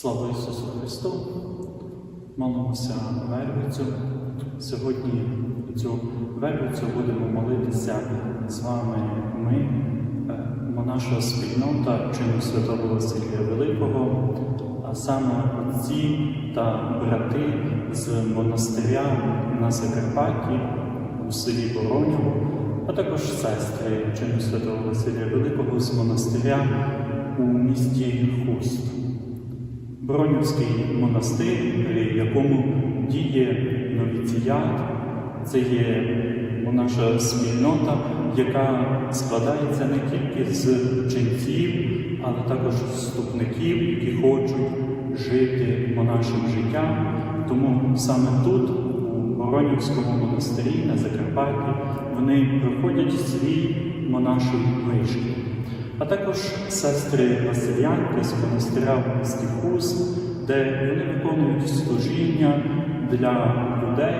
Слава Ісусу Христу! Молимося Вервицю. Сьогодні цю Вервицю будемо молитися з вами ми, е, наша спільнота чину Святого Василія Великого, а саме отці та брати з монастиря на Закарпатті у селі Вороньово, а також сестри чину Святого Василія Великого з монастиря у місті Хуст. Бронівський монастир, при якому діє новіціят, це є наша спільнота, яка складається не тільки з ченців, але також з вступників, які хочуть жити монашим життям. Тому саме тут, у Боронівському монастирі на Закарпатті, вони проходять свій монаший вишки а також сестри Василянки з монастиря місті де вони виконують служіння для людей,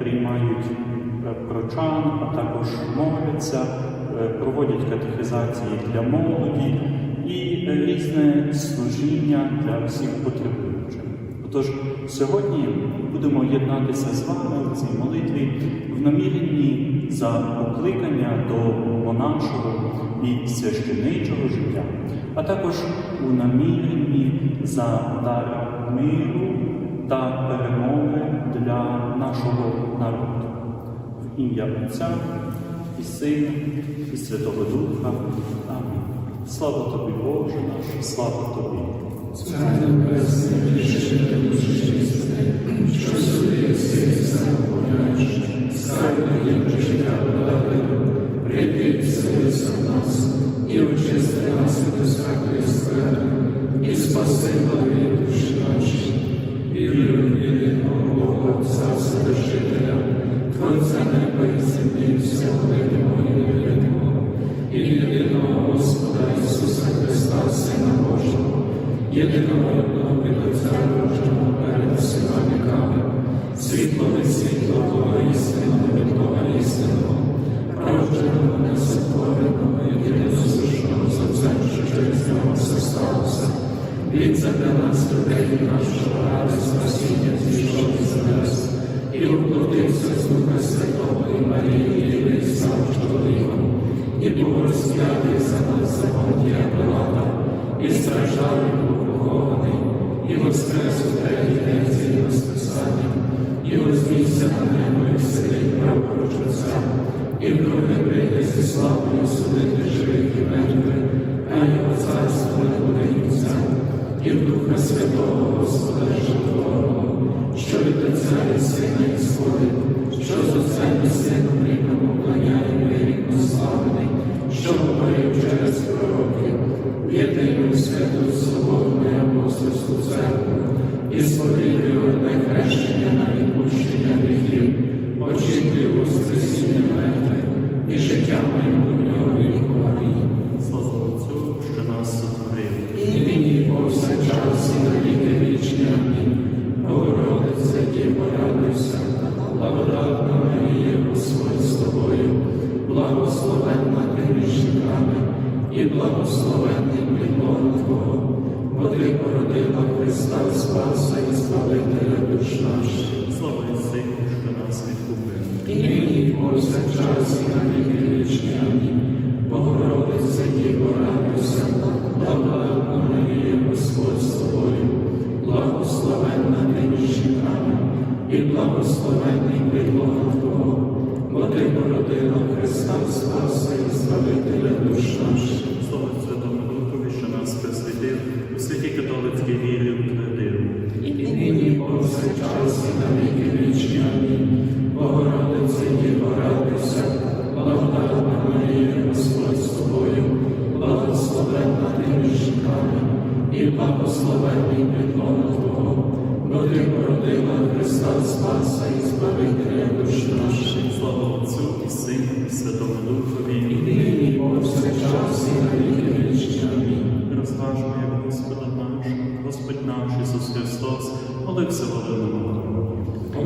приймають е, прочан, а також моляться, е, проводять катехізації для молоді і е, різне служіння для всіх потребуючих. Отож, сьогодні будемо єднатися з вами в цій молитві в наміренні за покликання до монашого і священичого життя, а також у наміренні за дар миру та перемоги для нашого народу. В ім'я Отця і Сина, і Святого Духа. Амінь. Слава тобі, Боже наш, слава тобі. Що сюди поминаєш, скарби їм життя подали, прийди вселися в нас, і очисти нас від усякої скверни, і спаси благі душі наші. Вірую в єдиного Бога, Отця Вседержителя, Творця неба і землі, всього видимого невидимого, і єдиного Господа Ісуса Христа, Сина Божого, єдиного одного від Отця Божого перед всіма віками, світло Він для нас людей нашого ради спасіння зійшов із нас. І укрутився з Духа Святого і Марії, і став чоловіком, і був розп'ятий за нас за Понтія Пилата, і страждав, і був похований, і воскрес у третій день згідно з Писанням, і вознісся на небо, і сидить праворуч Отця, і вдруге прийде зі славою судити живих і мертвих, а його царство не буде кінця, і в Духа Святого Господа Живого, що від Отця і сходить,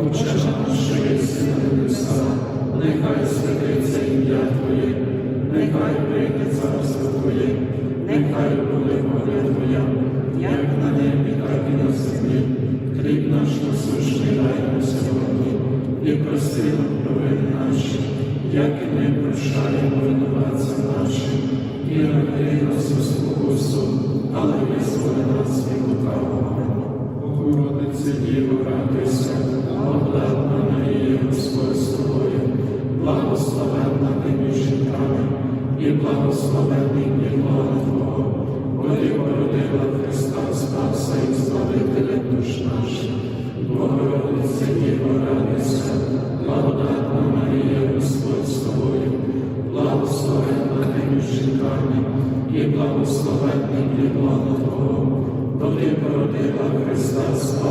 Отче що є сина небеса, нехай святиться ім'я Твоє, нехай прийде царство Твоє, нехай буде воля Твоя, як на небі, так і на землі. Хліб наш насущний дай нам сьогодні, і прости нам як і ми прощаємо винуватцям нашим.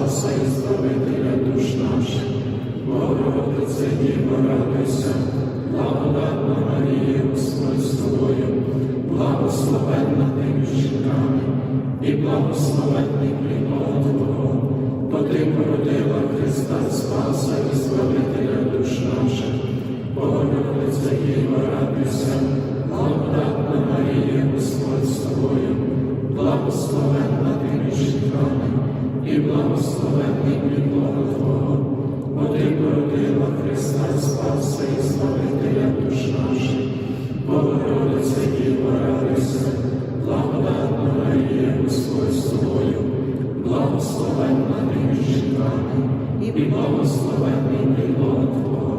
Спаса Збавителя душ наших. Богородице Діво, радуйся, благодатна Марія, Господь з тобою, благословенна ти між жінками, і благословенний плід Твого, бо ти породила Христа Спаса і Збавителя душ наших. Богородице Діво, радуйся, благодатна Марія, Господь з тобою, і благословенний плід Твого, бо ти породила Христа Спаса і Збавителя душ наших. Богородице Діво, радуйся, благодатна Господь з тобою, благословенна і благословенний плід Твого,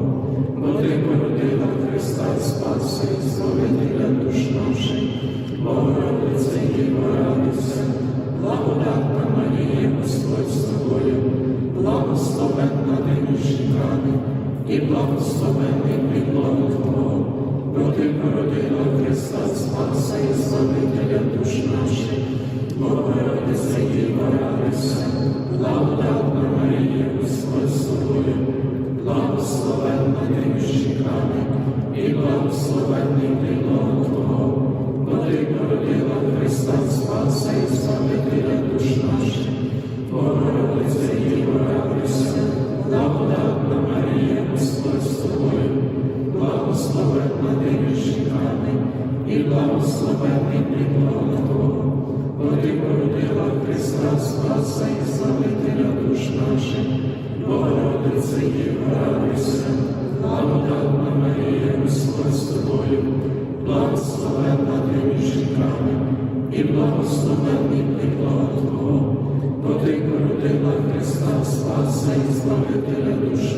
Христа Спаса Господь з тобою, благословенна ти між жінками, і благословенний плід Твого, бо ти Христа Спаса і Славителя душ наших. Господь з тобою, благословенна ти між і благословенний приклад Твого, бо ти породила Христа Спаса і Збавителя душ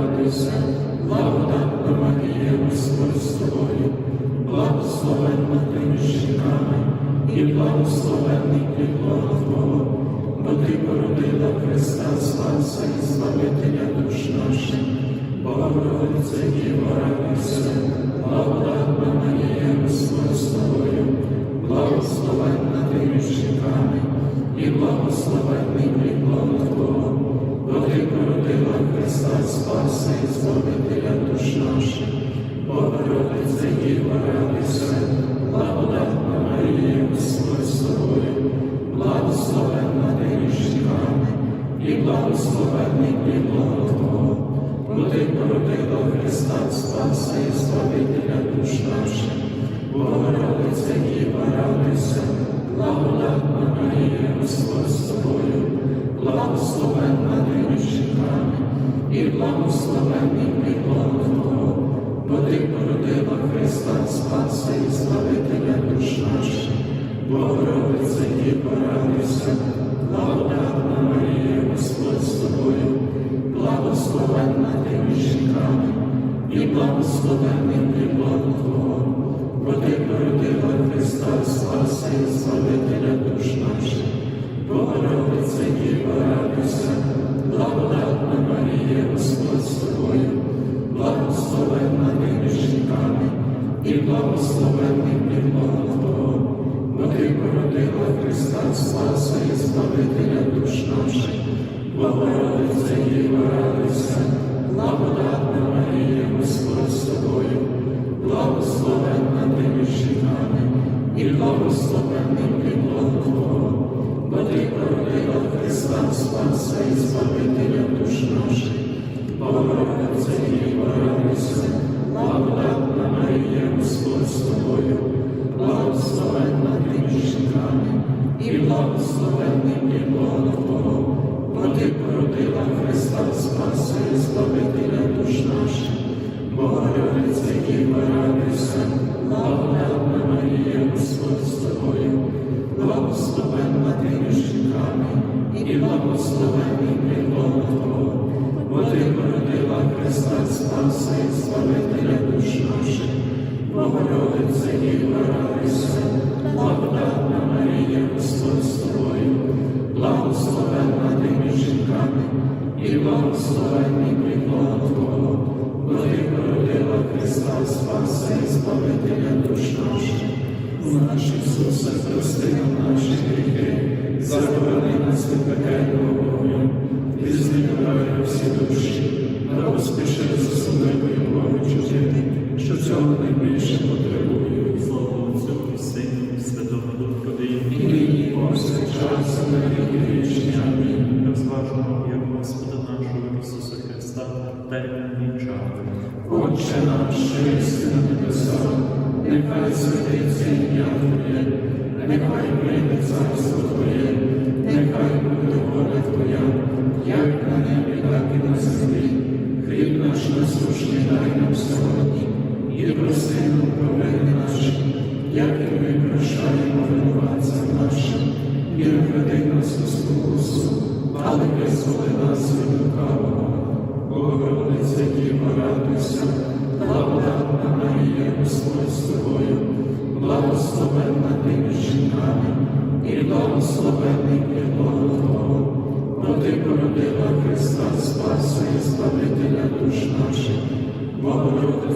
радуйся, благодатна Марія, Господь з тобою, благословенна ти між жінками, і благословенний плід Твого, бо породила Христа Спаса і Збавителя душ наших. Богородице і благословенним прибором Твого, бо проти породила Христа, спаси і Славителя душ наших, Богородиця Діва, радуйся, благодатна Марія, Господь з тобою, благословенна ти між і благословенним прибором Твого, бо Ти породила Христа, спаси і Славителя душ наших, Богородиця Діва, радуйся,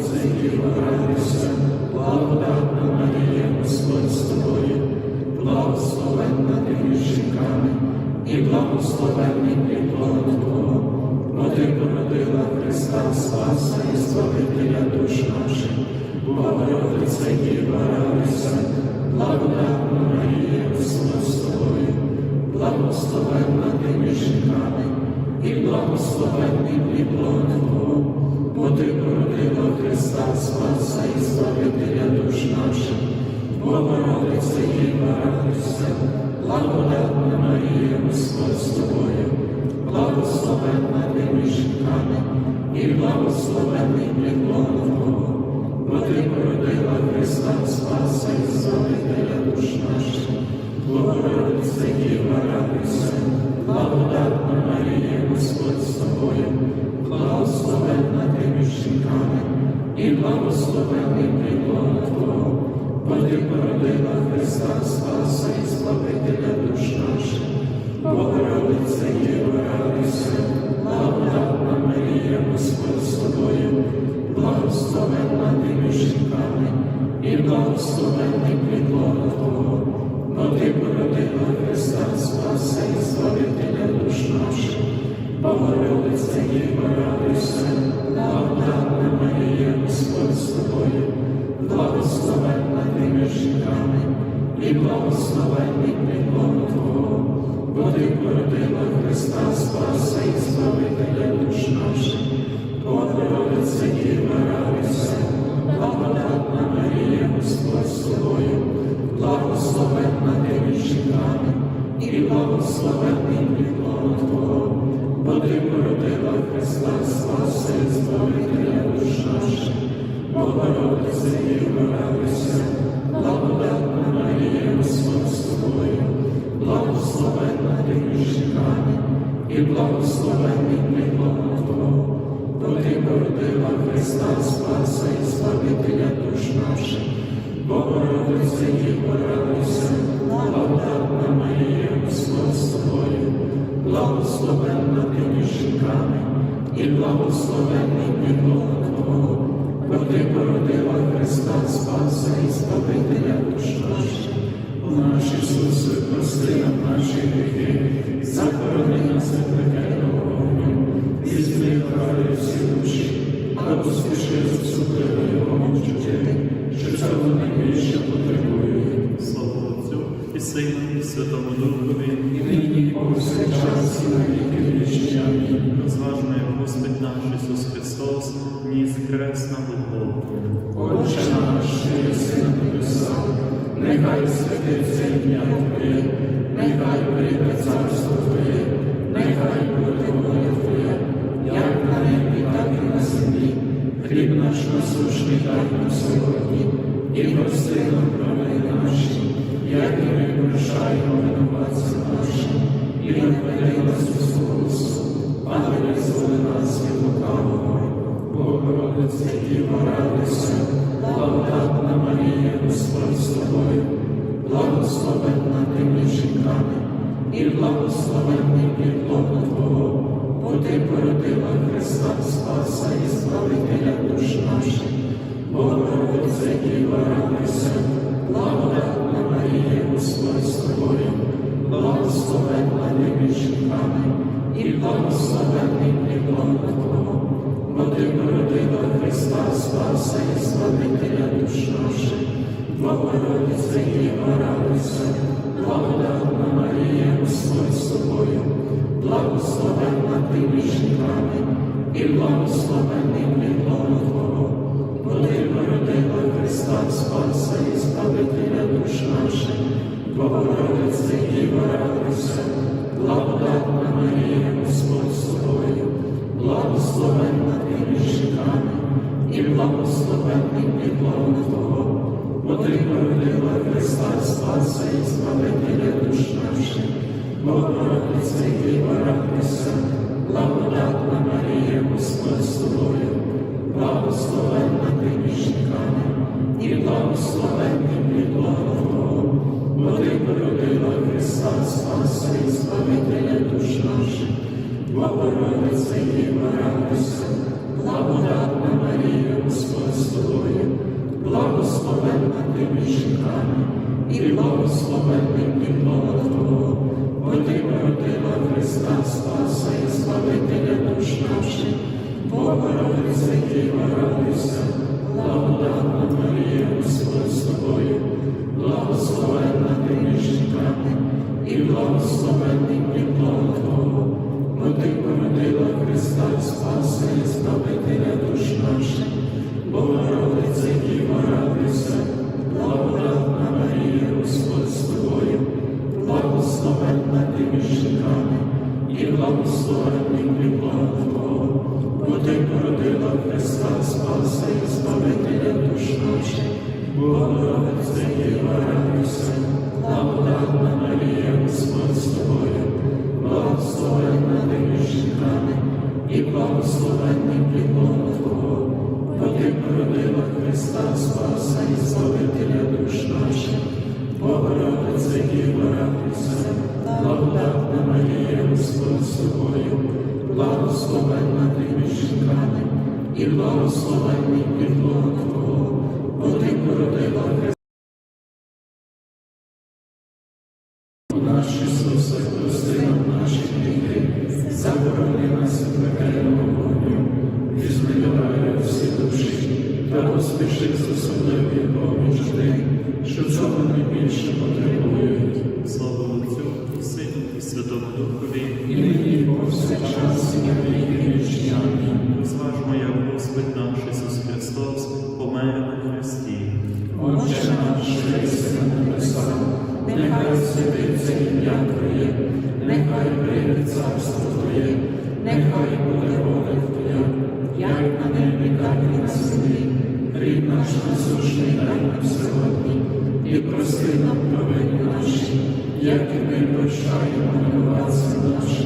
землі порадуйся, благодатна Марія, Господь з тобою, благословенна тими жінками і благословенний плід Твого, бо ти породила Христа Спаса і Збавителя душ наших, Богородиця Діва радуйся, благодатна Марія, Господь тими жінками і благословенний плід Твого, бо ти породила Христа, Спаса і Славителя душ наших, Богородиця і радуйся, благодатна Марія, Господь з тобою, благословенна ти між жінками і благословенний плідлом Твого, бо ти породила Христа, Спаса і Славителя душ наших, Богородиця благословенна ти між жінками, і благословенний підлога Твого, бо ти породила Христа, Спаса і Славителя душ наших, Богородиця Єва, радуйся, благодатна Марія, Господь з тобою, благословенна ти між жінками, і благословенна благословенний плідлона Твого, бо ти породила Христа Спаса і Збавителя душ наших. О наш Ісусе, прости нам наші гріхи, захорони нас від пекельного вогню, і змій кари всі душі, а поспіши з особливою помочуття, що цього найбільше потребують. Слава Отцю і Сину, і Святому Духові. І нині і повсякчас і на віки вічні. Амінь. Розважмо, Господь наш Ісус Христос, ніс хрест на Голгофу. Отче наш, що єси на нехай святиться ім'я Твоє, нехай прийде царство Твоє, нехай буде воля Твоя, як на небі, так і на землі. Хліб наш насущний дай нам сьогодні, і прости Богородице, Діво, благодатна Марія, Господь з тобою, благословенна ти між жінками, і благословенний підлога Твого, бо породила Христа Спаса і Збавителя душ наших. Богородице, благодатна Марія, Господь з тобою, благословенна ти між і благословенний підлога Твого, бо ти Христа Спаса і Славителя душ наших. Богородице, Діво, радуйся, благодатна Марія, Господь з тобою, благословенна ти між жінками, і благословенний підлога Твого, бо ти Христа Спаса Твого, бо ти породила Христа Спаса і Збавителя душ наших. Діво, радуйся, благодатна Марія, Господь з тобою, благословенна ти між жінками, і благословенний підлога Твого, бо ти породила Христа Спаса і Збавителя душ наших. Богородице, Діво, радуйся, і благословенний підлога Твого, бо ти породила Христа Спаса і Збавителя душ наших. Богородице, Діво, радуйся, благодатна Марія, Господь з тобою, благословенна ти між жінками, і благословенний підлога Твого, бо ти породила Христа Спаса і Збавителя душ наших. Богородице, і благословенний підлога Твого, бо ти породила Христа. Наш Ісусе, прости наші гріхи, заборони нас від пекельного і змилювай всі душі, та поспіши з особливою що цього найбільше потребують. Слава Отцю і Сину, Святому Духові. І нині повсякчас і Господь наш Ісус Христос помер на Христі. Отче наш, єси на небесах, нехай святиться ім'я Твоє, нехай прийде царство Твоє, нехай буде воля Твоя, як на небі, так і на землі. Хліб наш насущний дай нам сьогодні, і прости нам провини наші, як і ми прощаємо винуватцям нашим,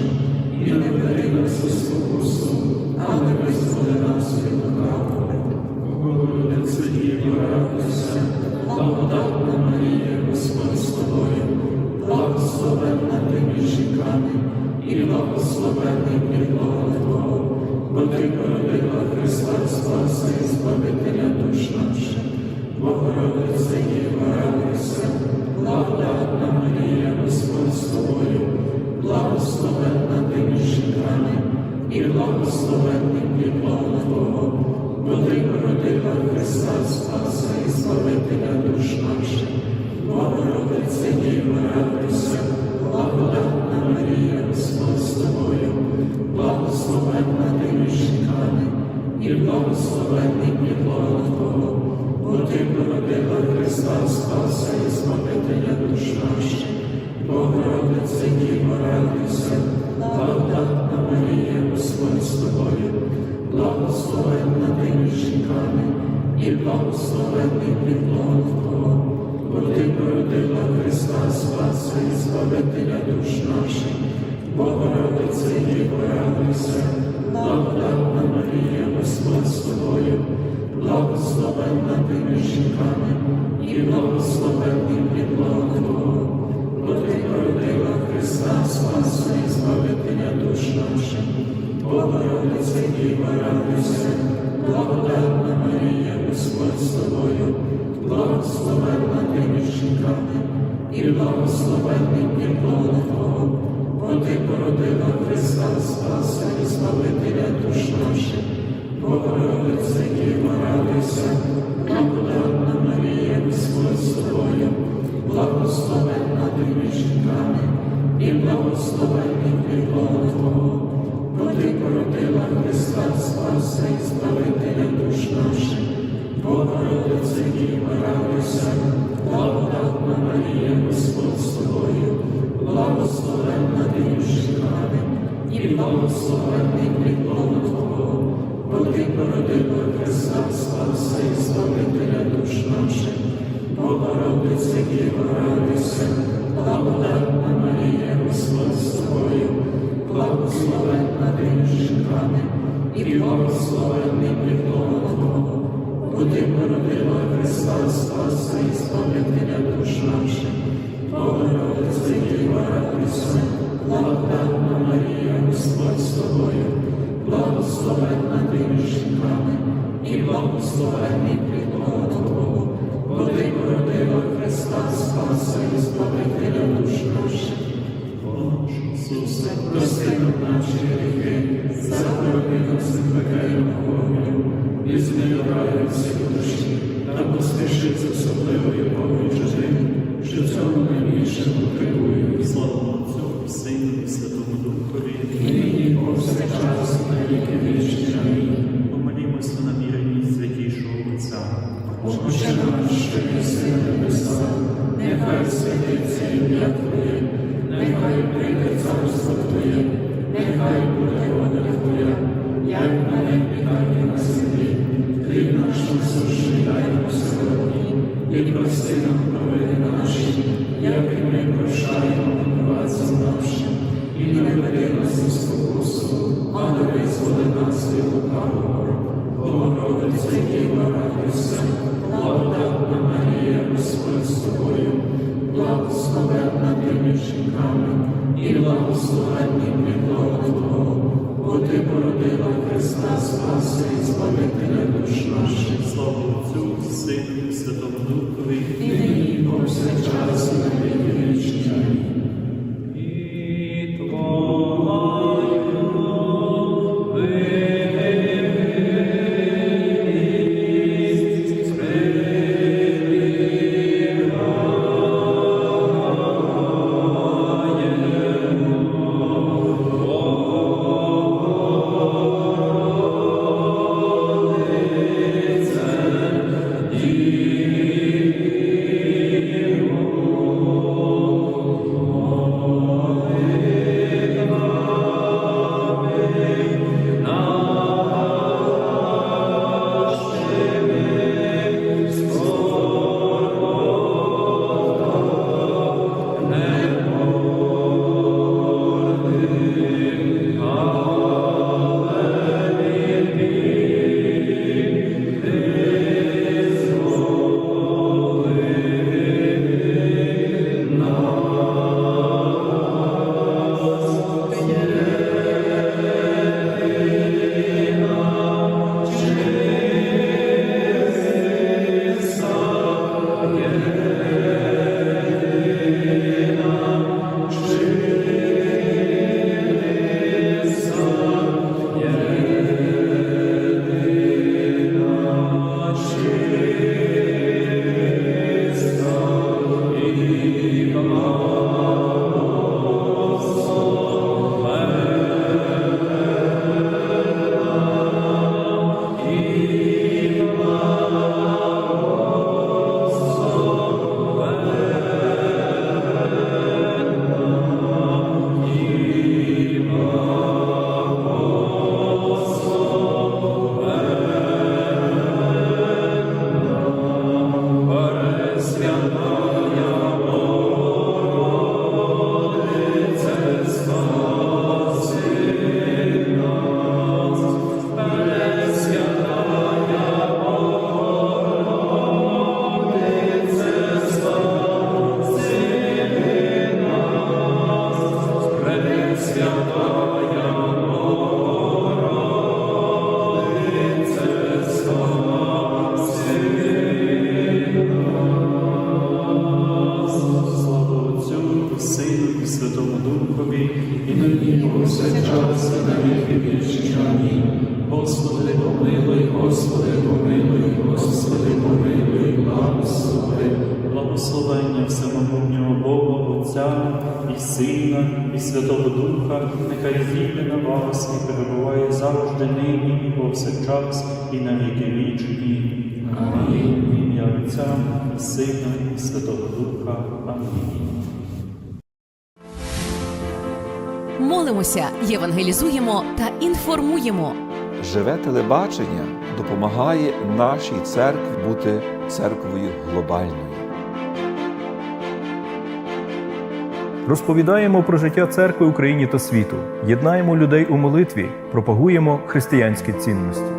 жінками, і благословенний плідлога Твого, бо породила Христа Спаса і Збавителя душ наших. Богородице Діво, радуйся, благодатна Марія, Господь з тобою, благословенна ти між жінками, і благословенний плідлога Твого, бо ти породила Христа Спаса і Збавителя душ наших. Богородице Діво, радуйся, благодатна Марія, Господь з тобою, благословенна ти між жінками, і благословенний плідлога Твого, бо ти породила Христа Спаса і Збавителя душ наших. Богородице Діво, радуйся, благодатна Марія, Господь з тобою, благословенна ти між жінками, і благословенний плідлога Твого, бо ти породила Христа Спаса і Збавителя душ наших. Богородице Діво, радуйся, благодатна Марія, Господь з благословенна ти між жінками, і благословенний плідлога Твого, бо ти породила Христа Спаса і Збавителя душ наших. Богородице Діво, радуйся, благодатна Марія, Господь з тобою, благословенна ти і благословенний Твого, бо ти породила Христа Спаса і Збавителя душ наших. Богородице Діво, радуйся, благодатна Марія, Господь з тобою, благословенна ти між жінками, і благословенний плідлога Твого, бо ти породила Христа Спаса і Збавителя душ наших. Ісусе, і благословенний плідлога Твого, бо ти породила Христа Спаса і Збавителя душ наших. Повсякчас, і на віки вічні. Амінь. В Ім'я Отця, Сина, і Святого Духа. Амінь. Молимося, євангелізуємо та інформуємо. Живе телебачення допомагає нашій церкві бути церквою глобальною. Розповідаємо про життя церкви в Україні та світу, єднаємо людей у молитві, пропагуємо християнські цінності.